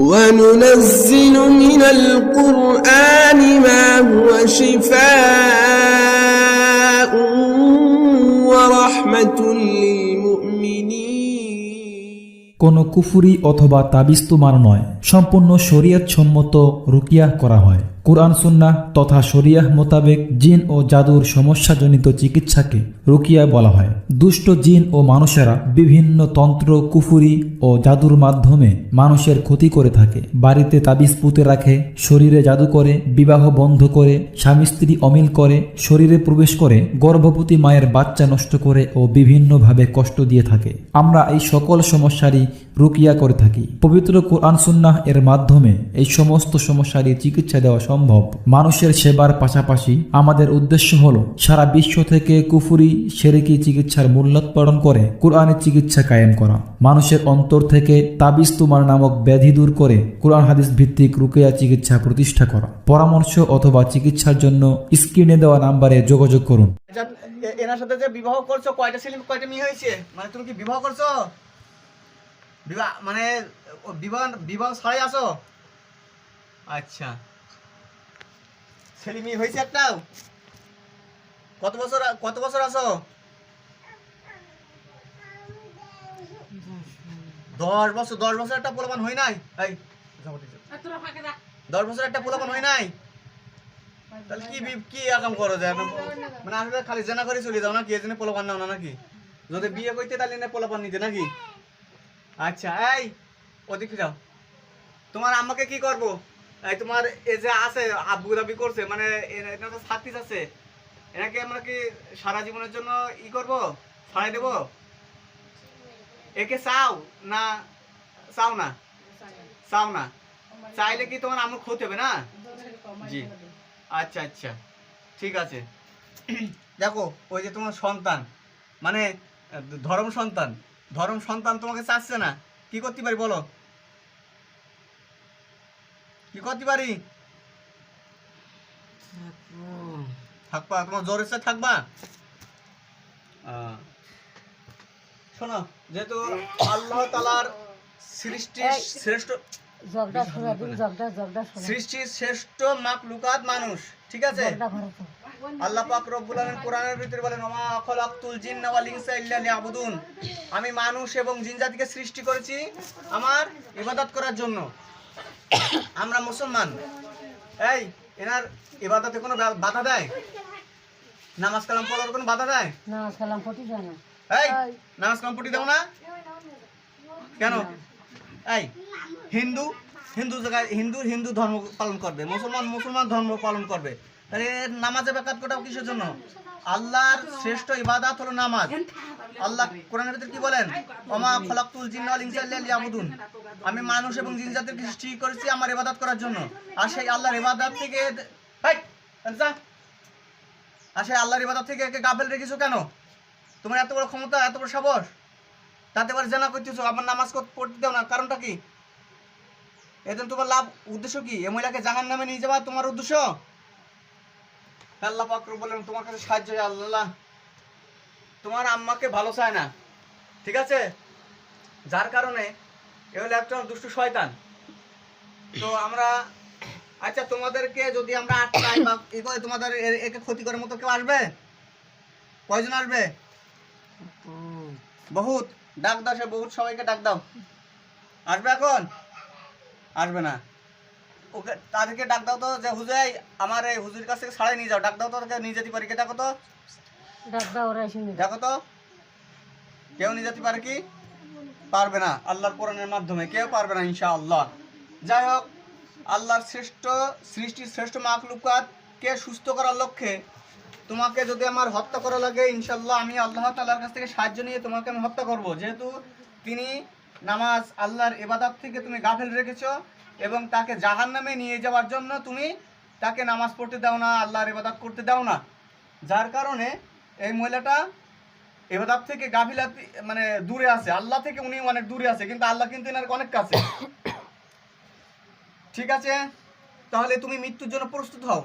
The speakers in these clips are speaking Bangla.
وننزل من القرآن ما هو شفاء ورحمة للمؤمنين কোনো কুফুরি অথবা তাবিজ তোমার নয় সম্পূর্ণ শরীয়ত সম্মত রুকিয়াহ করা হয় কোরআন, সুন্নাহ তথা শরিয়াহ মোতাবেক জিন ও জাদুর সমস্যাজনিত চিকিৎসাকে রুকিয়া বলা হয়। দুষ্ট জিন ও মানুষেরা বিভিন্ন তন্ত্র, কুফুরি ও জাদুর মাধ্যমে মানুষের ক্ষতি করে থাকে। বাড়িতে তাবিজ পুঁতে রাখে, শরীরে জাদু করে, বিবাহ বন্ধ করে, স্বামী স্ত্রী অমিল করে, শরীরে প্রবেশ করে, গর্ভবতী মায়ের বাচ্চা নষ্ট করে ও বিভিন্নভাবে কষ্ট দিয়ে থাকে। আমরা এই সকল সমস্যারই রুকিয়া করে থাকি। পবিত্র কোরআন সুন্নাহ এর মাধ্যমে এই সমস্ত সমস্যারই চিকিৎসা দেওয়া সম্ভব। মানুষের সেবার পাশাপাশি আমাদের উদ্দেশ্য হলো সারা বিশ্ব থেকে কুফুরি, সেরেকি চিকিৎসার মূল্যোৎপাদন করে কোরআনের চিকিৎসা কায়েম করা। মানুষের অন্তর থেকে তাবিজ তুমার নামক ব্যাধি দূর করে কোরআন হাদিস ভিত্তিক রুকিয়া চিকিৎসা প্রতিষ্ঠা করা। পরামর্শ অথবা চিকিৎসার জন্য স্ক্রিনে দেওয়া নাম্বারে যোগাযোগ করুন। এনার সাথে যে বিবাহ করছ, কয়টা ছেলে, কয়টা মেয়ে হয়েছে? মানে তুমি কি বিবাহ করছ? বিবাহ মানে বিবাহ বিবাহ ছাড়াই আসো আচ্ছা। ছেলে মেয়ে হয়েছে একটাও? কত বছর কত বছর আছো? দশ বছর দশ বছর একটা পোলাপান হয় নাই? এই। দশ বছর একটা পোলাপান হয় নাই? তাহলে কি কি আকাম করো যে মানে আসলে খালি জানা করে চলে যাও নাকি? এজন্য পোলাপান নাও না নাকি? যদি বিয়ে করতে তাহলে পোলাপান নিতে নাকি? আচ্ছা এই ওদিকে যাও। তোমার আম্মাকে কি করব? এই তোমার এ যে আছে, আব্বু দাবি করছে মানে এটা তো ছাত্রিস আছে। এনাকে আমরা কি সারা জীবনের জন্য ই করব? ছাড়াই দেব? একে চাও না চাও না? চাও না। চাইলে কি তোমার আমার ক্ষতি হবে না? জি। আচ্ছা আচ্ছা। ঠিক আছে। দেখো, ওই যে তোমার সন্তান মানে ধর্ম সন্তান ধর্ম সন্তান তোমাকে চাচ্ছে না কি করতে পারি বলো? কি করতে পারি? থাকবা। তোমার জোর ইচ্ছা থাকবা? শোনো যেহেতু আল্লাহ তালার সৃষ্টি শ্রেষ্ঠ জগদা শোনা দিন জগদা জগদা সৃষ্টির শ্রেষ্ঠ মাকলুকাত মানুষ ঠিক আছে? আল্লাহ পাক রব্বুল আলামিন কোরআনের ভিতরে বলেন ওমা খলাকতুল জিন্না ওয়াল ইনসা ইল্লা লিয়াবুদুন। আমি মানুষ এবং জিন জাতিকে সৃষ্টি করেছি আমার ইবাদত করার জন্য। আমরা মুসলমান। এই এনার ইবাদতে কোনো বাধা দেয়? নামাজ কালাম পড়ার কোনো বাধা দেয়? না সালাম ফটি যায় না। এই এই। নামাজ কালাম পড়ি দাও না? কেন? এই হিন্দু হিন্দু জায়গায় হিন্দু হিন্দু ধর্ম পালন করবে। মুসলমান মুসলমান ধর্ম পালন করবে। নামাজে ঘটাও কিসের জন্য? আল্লাহর শ্রেষ্ঠ ইবাদত হলো নামাজ। আল্লাহ কোরআনের ভিতরে কি বলেন? আমি মানুষ এবং জিন সৃষ্টি করেছি আমার ইবাদত করার জন্য। আর সেই আল্লাহর ইবাদত থেকে। আর সেই আল্লাহর ইবাদত থেকে একে গাফেল রেখেছো কেন? তোমার এত বড় ক্ষমতা, এত বড় সাহস। তাতে এবার জানা করতেছো আমার নামাজ পড়তে দাও না, কারণটা কি? এদের তোমার লাভ উদ্দেশ্য কি? এ মহিলাকে জাহান নামে নিয়ে যাওয়া তোমার উদ্দেশ্য? আল্লাহ পাক বলেন, তোমার কাছে সাহায্য আল্লাহ। তোমার আম্মাকে ভালো চায় না। ঠিক আছে? যার কারণে এ হলো একটা দুষ্ট শয়তান। তো আমরা আচ্ছা তোমাদেরকে যদি আমরা আটকাই বা এ করে, তোমাদের একে ক্ষতি করার মতো কেউ আসবে? কয়জন আসবে? বহুত। ডাক দাও সে, বহুত সবাইকে ডাক দাও। আসবে এখন? আসবে না। ওকে তাদেরকে ডাক দাও তো যে হুজুর আমার এই হুজুর কাছ থেকে ছাড়াই নিয়ে যাও। ডাক দাও তো তাদেরকে নিয়ে যেতে পারি কে? দেখো তো। ডাক্তার ওরা দেখো তো। কেউ নিয়ে যেতে পারে কি? পারবে না আল্লাহর কোরআনের মাধ্যমে। কেউ পারবে না ইনশা আল্লাহ যাই হোক আল্লাহর শ্রেষ্ঠ সৃষ্টির শ্রেষ্ঠ মাকলুকাত কে সুস্থ করার লক্ষ্যে? তোমাকে যদি আমার হত্যা করা লাগে ইনশাল্লাহ আমি আল্লাহ তাআলার কাছ থেকে সাহায্য নিয়ে তোমাকে আমি হত্যা করব। যেহেতু তিনি নামাজ আল্লাহর ইবাদত থেকে তুমি গাফেল রেখেছো এবং তাকে জাহান্নামে নিয়ে যাওয়ার জন্য তুমি তাকে নামাজ পড়তে দাও না, আল্লাহর ইবাদত করতে দাও না। যার কারণে এই মহিলাটা এবাদাত থেকে গাফিলাতি মানে দূরে আছে। আল্লাহ থেকে উনি অনেক দূরে আছে, কিন্তু আল্লাহ কিন্তু এনার অনেক কাছে। ঠিক আছে? তাহলে তুমি মৃত্যুর জন্য প্রস্তুত হও।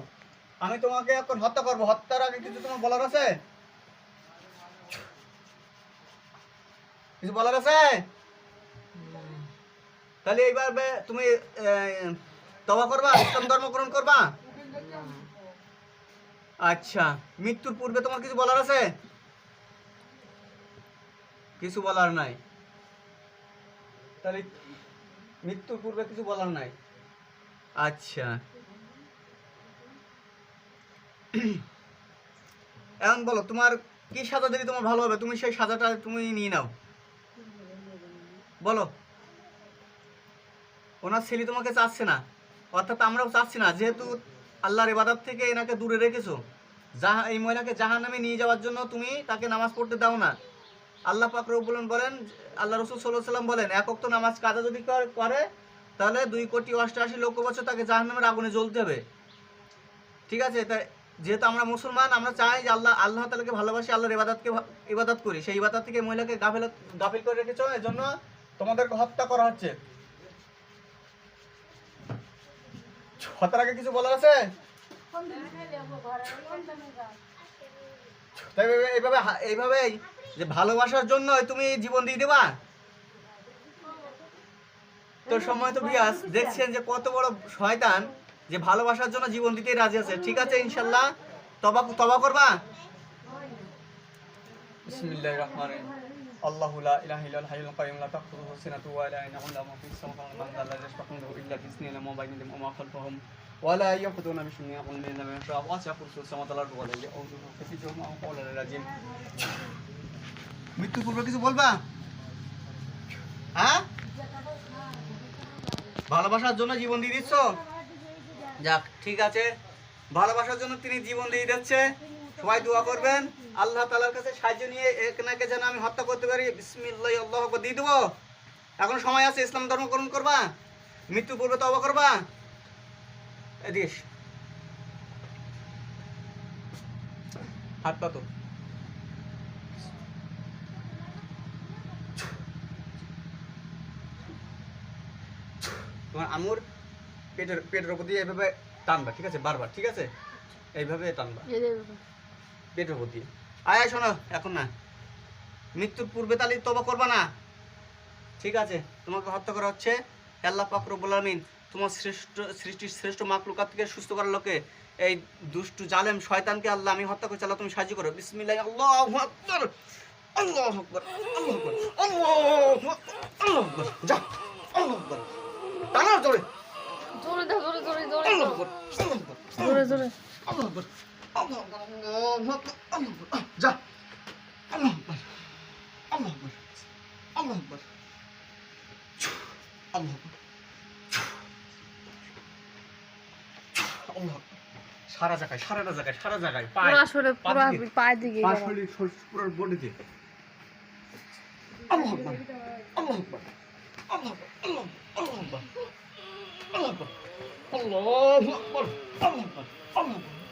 আমি তোমাকে এখন হত্যা করব। হত্যার আগে কিছু তোমার বলার আছে? কিছু বলার আছে? তাহলে এইভাবে তুমি তবা করবা, ইসলাম ধর্ম গ্রহণ করবা? আচ্ছা মৃত্যুর পূর্বে তোমার কিছু বলার আছে? কিছু বলার নাই। তাহলে মৃত্যুর পূর্বে কিছু বলার নাই। আচ্ছা। এখন বলো, তোমার কি সাজা দিলে তোমার ভালো হবে? তুমি সেই সাজাটা তুমি নিয়ে নাও। বলো। ওনার ছেলে তোমাকে চাচ্ছে না। অর্থাৎ আমরাও চাচ্ছি না, যেহেতু আল্লাহর ইবাদত থেকে এনাকে দূরে রেখেছো। যাহা এই মহিলাকে জাহান নামে নিয়ে যাওয়ার জন্য তুমি তাকে নামাজ পড়তে দাও না। আল্লাহ পাক বলেন, আল্লাহ রসুল সাল্লাহ সাল্লাম বলেন, এক তো নামাজ কাজা যদি কর- তাহলে দুই কোটি অষ্টআশি লক্ষ বছর তাকে জাহান নামের আগুনে জ্বলতে হবে। ঠিক আছে? তাই যেহেতু আমরা মুসলমান, আমরা চাই যে আল্লাহ আল্লাহ তালাকে ভালোবাসি, আল্লাহর ইবাদতকে ইবাদত করি। সেই ইবাদত থেকে মহিলাকে গাফিল গাফিল করে রেখেছ। এর জন্য তোমাদেরকে হত্যা করা হচ্ছে। হত্যার আগে কিছু বলার আছে? এইভাবে- এইভাবে এইভাবেই যে ভালোবাসার জন্য তুমি জীবন দিয়ে দেবা? তো সময় তো বিয়াস। দেখছেন যে কত বড় শয়তান যে ভালোবাসার জন্য জীবন দিতে রাজি আছে। ঠিক আছে, ইনশাল্লাহ। তবা তবা করবা? বিসমিল্লাহির রহমানির রহিম। الله لا اله الا الحي القيوم لا تاخذه سنه ولا نوم له ما في السماوات والارض لا يشفعونه الا باذنه لما بينهم وما خلفهم ولا يأخذون من شيء يقول من لم يشاء واسع كرسي السماوات والارض ولا يؤوده حفظهما وقول الرجيم মৃত্যু পূর্বে কিছু বলবা হ্যাঁ ভালোবাসার জন্য জীবন দিয়ে দিচ্ছ যাক ঠিক আছে ভালোবাসার জন্য তিনি জীবন দিয়ে দিচ্ছে সবাই দোয়া করবেন। আল্লাহ তালার কাছে সাহায্য নিয়ে একনাকে যেন আমি হত্যা করতে পারি। বিসমিল্লাহ আল্লাহ দিয়ে দেবো। এখন সময় আছে, ইসলাম ধর্ম গ্রহণ করবা। মৃত্যু পূর্বে তবা করবা। এদিকে হাত তোমার আমুর পেটের পেটের উপর দিয়ে এইভাবে টানবা, ঠিক আছে? বারবার, ঠিক আছে? এইভাবে টানবা। পেটের দিয়ে আয় আয় শোনো এখন না। মৃত্যুর পূর্বে তাহলে তবা করবা না। ঠিক আছে তোমাকে হত্যা করা হচ্ছে। আল্লাহ পাক রব্বুল আলামিন তোমার শ্রেষ্ঠ সৃষ্টির শ্রেষ্ঠ মাকলুকাত থেকে সুস্থ করার লোকে এই দুষ্টু জালেম শয়তানকে আল্লাহ আমি হত্যা করছি আল্লাহ তুমি সাহায্য করো। বিসমিল্লাহ আল্লাহ আকবার আল্লাহু আকবার আল্লাহু আকবার আল্লাহু আকবার আল্লাহু যা আল্লাহু আকবার। টানো জোরে। জোরে দাও জোরে জোরে জোরে আল্লাহু আকবার আল্লাহু আকবার জোরে জোরে আল্লাহু আকবার। যা আল্লাহ আকবর আল্লাহ আকবর আল্লাহ আকবর আল্লাহ আল্লাহ সারা জায়গায় সারাটা জায়গায় সারা জায়গায় পায়ে। আসলে পুরো পায়ে দিকে পা শরীর পুরো বডিতে আল্লাহ আকবর আল্লাহ আকবর আল্লাহ আল্লাহ আল্লাহ আল্লাহ আকবর আল্লাহ আকবর আল্লাহ আকবর আল্লাহ আকবর।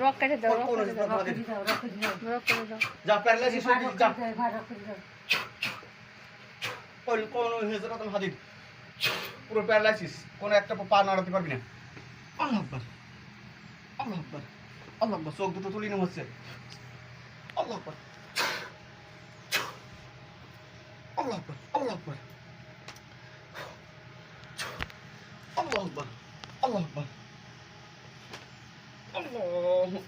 রক কেটে দাও রক কেটে কোন একটা পা নাড়াতে পারবি না আল্লাহ চোখ দুটো তুলি নেওয়া হচ্ছে আল্লাহ আকবার আল্লাহ আকবার আল্লাহ الله الله الله الله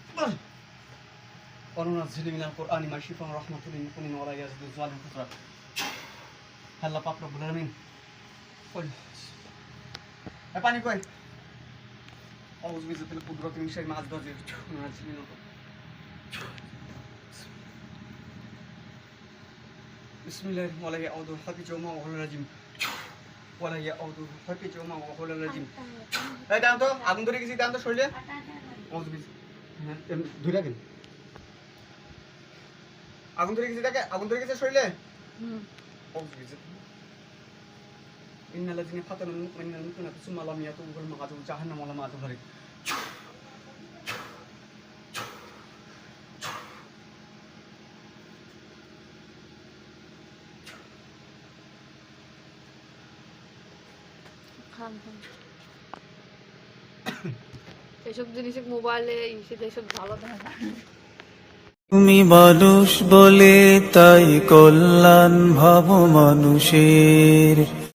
الله الله من القرآن ما شفاء ورحمة للمؤمنين ولا يزيد الظالم كفرا هلا باب رب العالمين. قل. يا باني قل أعوذ بالله من قدرة من شر ما عز الله وننزل من القرآن. بسم الله الرحمن الرحيم. أعوذ بالحق جوما وعلى الرجيم. ওয়ালা ইয়া আউযু বিহাকি জমা। ওয়া হুলাল লাজিম এই দাম তো আগুন ধরে গেছি দাম তো হ্যাঁ, আগুন ধরে গেছে দেখে আগুন ধরে গেছে শরীরে? হুম। আউযু বিস ইন্নাল লাযিনা ফাতানু মুমিনিনা সুম্মা লাম ইয়াতুবু ফিল জাহান্নাম ভালো দেখা তুমি মানুষ বলে তাই কল্যাণ ভাব মানুষের।